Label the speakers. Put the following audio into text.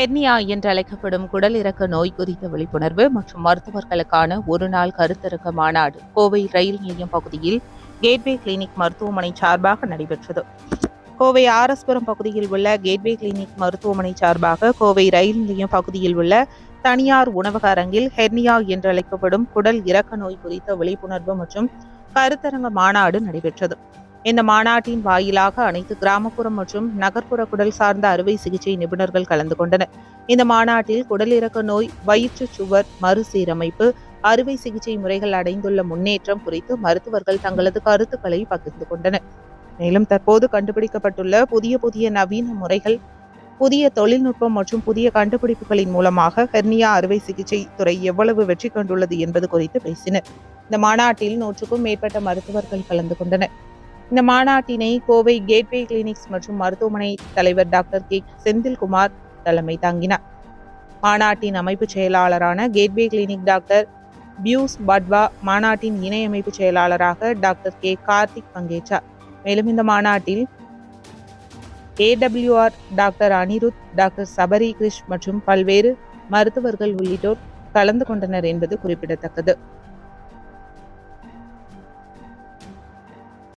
Speaker 1: Hernia என்று அழைக்கப்படும் குடல் இறக்க நோய் குறித்த விழிப்புணர்வு மற்றும் மருத்துவர்களுக்கான ஒரு நாள் கருத்தரங்க மாநாடு கோவை ரயில் நிலையம் பகுதியில் கேட்வே கிளினிக் மருத்துவமனை சார்பாக நடைபெற்றது. கோவை ஆரஸ்புரம் பகுதியில் உள்ள கேட்வே கிளினிக் மருத்துவமனை சார்பாக கோவை ரயில் நிலையம் பகுதியில் உள்ள தனியார் உணவக அரங்கில் ஹெர்னியா என்று அழைக்கப்படும் குடல் இறக்க நோய் குறித்த விழிப்புணர்வு மற்றும் கருத்தரங்க மாநாடு நடைபெற்றது. இந்த மாநாட்டின் வாயிலாக அனைத்து கிராமப்புறம் மற்றும் நகர்ப்புற குடல் சார்ந்த அறுவை சிகிச்சை நிபுணர்கள் கலந்து கொண்டனர். இந்த மாநாட்டில் குடலிறக்க நோய் வயிற்று சுவர் மறுசீரமைப்பு அறுவை சிகிச்சை முறைகள் அடைந்துள்ள முன்னேற்றம் குறித்து மருத்துவர்கள் தங்களது கருத்துக்களை பகிர்ந்து கொண்டனர். மேலும் தற்போது கண்டுபிடிக்கப்பட்டுள்ள புதிய புதிய நவீன முறைகள் புதிய தொழில்நுட்பம் மற்றும் புதிய கண்டுபிடிப்புகளின் மூலமாக ஹெர்னியா அறுவை சிகிச்சை துறை எவ்வளவு வெற்றி கண்டுள்ளது என்பது குறித்து பேசினர். இந்த மாநாட்டில் நூற்றுக்கும் மேற்பட்ட மருத்துவர்கள் கலந்து கொண்டனர். இந்த மாநாட்டினை கோவை கேட்வே கிளினிக்ஸ் மற்றும் மருத்துவமனை தலைவர் டாக்டர் கே. செந்தில்குமார் தலைமை தாங்கினார். மாநாட்டின் அமைப்பு செயலாளரான gateway clinic doctor Piyush Patwa மாநாட்டின் இணையமைப்பு செயலாளராக டாக்டர் கே. கார்த்திக் பங்கேற்றார். மேலும் இந்த மாநாட்டில் AWR doctor Anirudh doctor Sabari Krish மற்றும் பல்வேறு மருத்துவர்கள் உள்ளிட்டோர் கலந்து கொண்டனர் என்பது குறிப்பிடத்தக்கது.